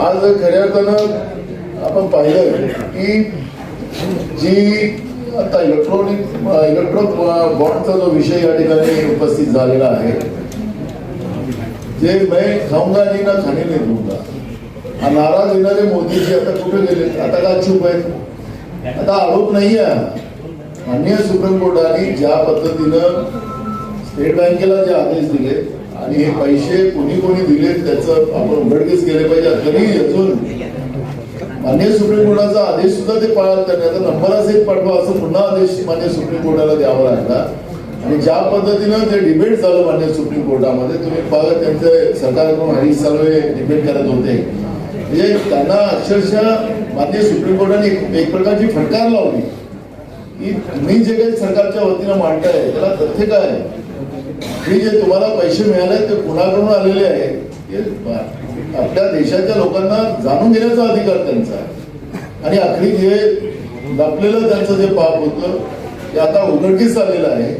आज खऱ्या अर्थानं आपण पाहिलं की जी आता इलेक्ट्रॉनिक इलेक्ट्रॉनिक बॉन्डचा जो विषय या ठिकाणी उपस्थित झालेला आहे जे मैं खाऊंगा नाही ना खाणे नाही दूंगा हा नारा देणारे मोदीजी आता कुठे गेले? आता का चूप आहेत? आता आरोप नाही आहे. माननीय सुप्रीम कोर्टाने ज्या पद्धतीनं स्टेट बँकेला जे आदेश दिले आणि हे पैसे कोणी कोणी दिले त्याचं आपण उघडकीस केले पाहिजे. तरी अजून मान्य सुप्रीम कोर्टाचा आदेश सुद्धा ते पाळत करण्याचा नंबर असेल पाठवा असं पुन्हा आदेश मान्य सुप्रीम कोर्टाला द्यावा लागला. आणि ज्या पद्धतीनं ते डिबेट झालं मान्य सुप्रीम कोर्टामध्ये तुम्ही बघा त्यांचे सरकारकडून हरीश साल्वे डिबेट करत होते. म्हणजे त्यांना अक्षरशः मान्य सुप्रीम कोर्टाने एक- एक प्रकारची फटकार लावली. की तुम्ही जे काही सरकारच्या वतीनं मांडताय त्याला तथ्य काय आहे? हे जे तुम्हाला पैसे मिळाले ते कुणाकडून आलेले आहेत हे आपल्या देशाच्या लोकांना जाणून घेण्याचा अधिकार त्यांचा आहे. आणि आखरी जे लपलेलं त्यांचं जे पाप होतं ते आता उघडकीस आलेलं आहे.